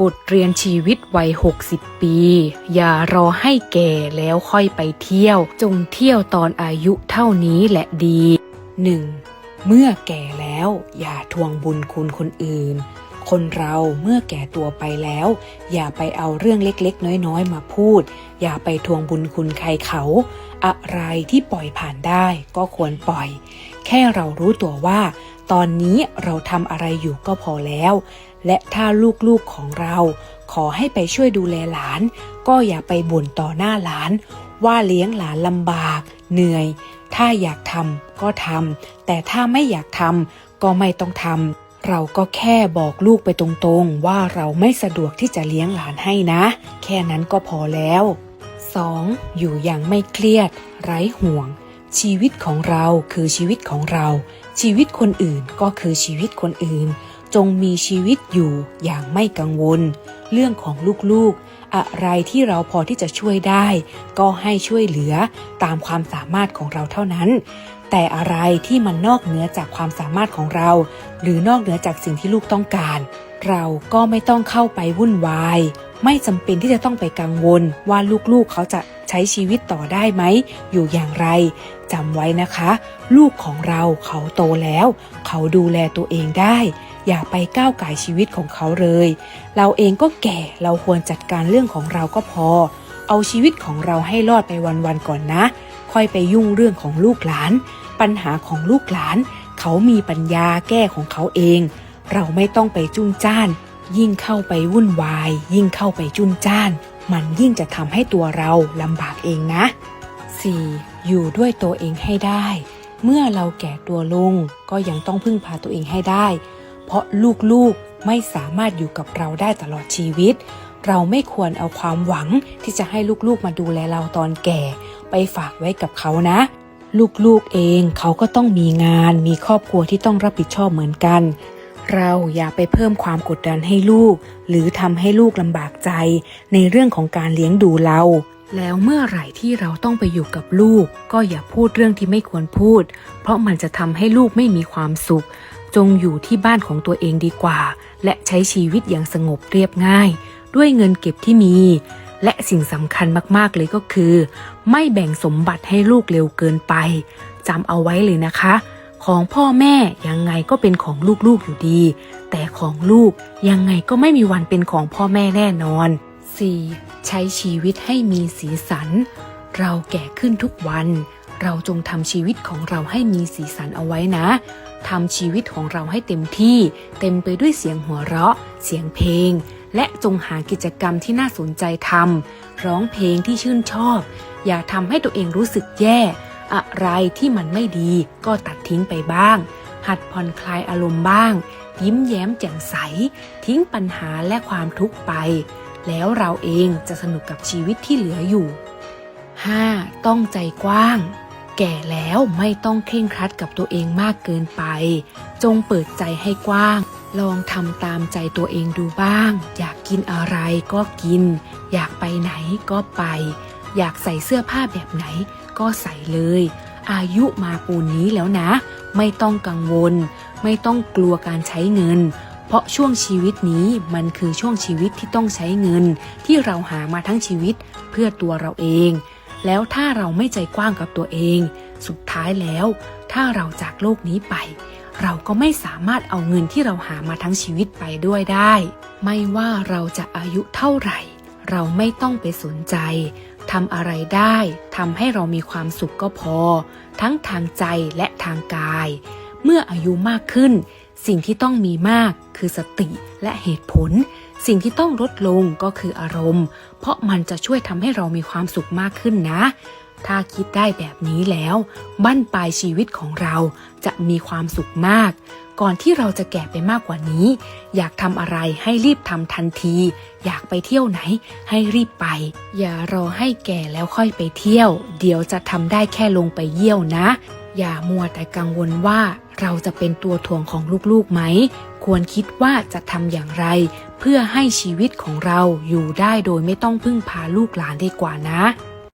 บทเรียนชีวิตวัย 60 ปี อย่ารอให้แก่แล้วค่อยไปเที่ยว จงเที่ยวตอนอายุเท่านี้แหละดี 1. เมื่อแก่แล้วอย่าทวงบุญคุณคนอื่น คนเราเมื่อแก่ตัวไปแล้ว อย่าไปเอาเรื่องเล็กๆ น้อยๆ มาพูด อย่าไปทวงบุญคุณใครเขา อะไรที่ปล่อยผ่านได้ก็ควรปล่อย แค่เรารู้ตัวว่า ตอนนี้เราทำอะไรอยู่ก็พอแล้ว และถ้าลูกๆของเรา ขอให้ไปช่วยดูแลหลาน ก็อย่าไปบ่นต่อหน้าหลาน ว่าเลี้ยงหลานลำบาก เหนื่อย ถ้าอยากทำก็ทำแต่ถ้าไม่อยากทำก็ไม่ต้องทำเราก็แค่บอกลูกไปตรงๆ ว่าเราไม่สะดวกที่จะเลี้ยงหลานให้นะ แค่นั้นก็พอแล้ว 2. อยู่อย่างไม่เครียด ไร้ห่วง ชีวิตของเราคือชีวิตของเรา ชีวิตคนอื่นก็คือชีวิตคนอื่น จงมีชีวิตอยู่อย่างไม่กังวล เรื่องของลูกๆ อะไรที่เราพอที่จะช่วยได้ ก็ให้ช่วยเหลือตามความสามารถของเราเท่านั้น แต่อะไรที่มันนอกเหนือจากความสามารถของเรา หรือนอกเหนือจากสิ่งที่ลูกต้องการ เราก็ไม่ต้องเข้าไปวุ่นวาย ไม่จำเป็นที่จะต้องไปกังวลว่าลูกๆเขาจะ ใช้ชีวิตต่อได้ไหม อยู่อย่างไรจำไว้นะคะ ลูกของเราเขาโตแล้ว เขาดูแลตัวเองได้ อย่าไปก้าวไก่ชีวิตของเขาเลย เราเองก็แก่เราควรจัดการเรื่องของเราก็พอ เอาชีวิตของเราให้รอดไปวันๆก่อนนะ ค่อยไปยุ่งเรื่องของลูกหลาน ปัญหาของลูกหลาน เขามีปัญญาแก้ของเขาเอง เราไม่ต้องไปจุนจ้าน ยิ่งเข้าไปวุ่นวาย ยิ่งเข้าไปจุนจ้าน มันยิ่งจะทำให้ตัวเราลำบากเองนะ 4. อยู่ด้วยตัวเองให้ได้ เมื่อเราแก่ตัวลงก็ยังต้องพึ่งพาตัวเองให้ได้ เพราะลูกๆไม่สามารถอยู่กับเราได้ตลอดชีวิต เราไม่ควรเอาความหวังที่จะให้ลูกๆมาดูแลเราตอนแก่ ไปฝากไว้กับเขานะ ลูกๆเองเขาก็ต้องมีงานมีครอบครัวที่ต้องรับผิดชอบเหมือนกัน เราอย่าไปเพิ่มความกดดันให้ลูก หรือทำให้ลูกลำบากใจ ในเรื่องของการเลี้ยงดูเรา แล้วเมื่อไหร่ที่เราต้องไปอยู่กับลูก ก็อย่าพูดเรื่องที่ไม่ควรพูด เพราะมันจะทำให้ลูกไม่มีความสุข จงอยู่ที่บ้านของตัวเองดีกว่า และใช้ชีวิตอย่างสงบเรียบง่าย ด้วยเงินเก็บที่มี และสิ่งสำคัญมากๆเลยก็คือ ไม่แบ่งสมบัติให้ลูกเร็วเกินไปจำเอาไว้เลยนะคะ ของพ่อแม่ยังไงก็เป็นของลูกๆอยู่ดี แต่ของลูกยังไงก็ไม่มีวันเป็นของพ่อแม่แน่นอน 4. ใช้ชีวิตให้มีสีสัน เราแก่ขึ้นทุกวัน เราจงทำชีวิตของเราให้มีสีสันเอาไว้นะทำชีวิตของเราให้เต็มที่ เต็มไปด้วยเสียงหัวเราะ เสียงเพลง และจงหากิจกรรมที่น่าสนใจทำร้องเพลงที่ชื่นชอบ อย่าทำให้ตัวเองรู้สึกแย่ อะไรที่มันไม่ดีก็ตัดทิ้งไปบ้าง หัดผ่อนคลายอารมณ์บ้าง ยิ้มแย้มแจ่มใส ทิ้งปัญหาและความทุกข์ไป แล้วเราเองจะสนุกกับชีวิตที่เหลืออยู่ 5. ต้องใจกว้าง แก่แล้วไม่ต้องเคร่งครัดกับตัวเองมากเกินไป จงเปิดใจให้กว้าง ลองทำตามใจตัวเองดูบ้าง อยากกินอะไรก็กิน อยากไปไหนก็ไป อยากใส่เสื้อผ้าแบบไหน ก็ใส่เลย อายุมาปูนนี้แล้วนะ ไม่ต้องกังวล ไม่ต้องกลัวการใช้เงิน เพราะช่วงชีวิตนี้มันคือช่วงชีวิตที่ต้องใช้เงิน ที่เราหามาทั้งชีวิตเพื่อตัวเราเอง แล้วถ้าเราไม่ใจกว้างกับตัวเอง สุดท้ายแล้ว ถ้าเราจากโลกนี้ไป เราก็ไม่สามารถเอาเงินที่เราหามาทั้งชีวิตไปด้วยได้ ไม่ว่าเราจะอายุเท่าไหร่ เราไม่ต้องไปสนใจ ทำอะไรได้ทำให้เรามีความสุขก็พอ ทั้งทางใจและทางกาย เมื่ออายุมากขึ้น สิ่งที่ต้องมีมากคือสติและเหตุผล สิ่งที่ต้องลดลงก็คืออารมณ์ เพราะมันจะช่วยทำให้เรามีความสุขมากขึ้นนะ ถ้าคิดได้แบบนี้แล้ว บั้นปลายชีวิตของเราจะมีความสุขมาก ก่อนที่เราจะแก่ไปมากกว่านี้ อยากทำอะไรให้รีบทำทันที อยากไปเที่ยวไหน ให้รีบไป อย่ารอให้แก่แล้วค่อยไปเที่ยว เดี๋ยวจะทำได้แค่ลงไปเยี่ยวนะ อย่ามัวแต่กังวลว่าเราจะเป็นตัวถ่วงของลูกๆไหม ควรคิดว่าจะทำอย่างไร เพื่อให้ชีวิตของเราอยู่ได้โดยไม่ต้องพึ่งพาลูกหลานดีกว่านะ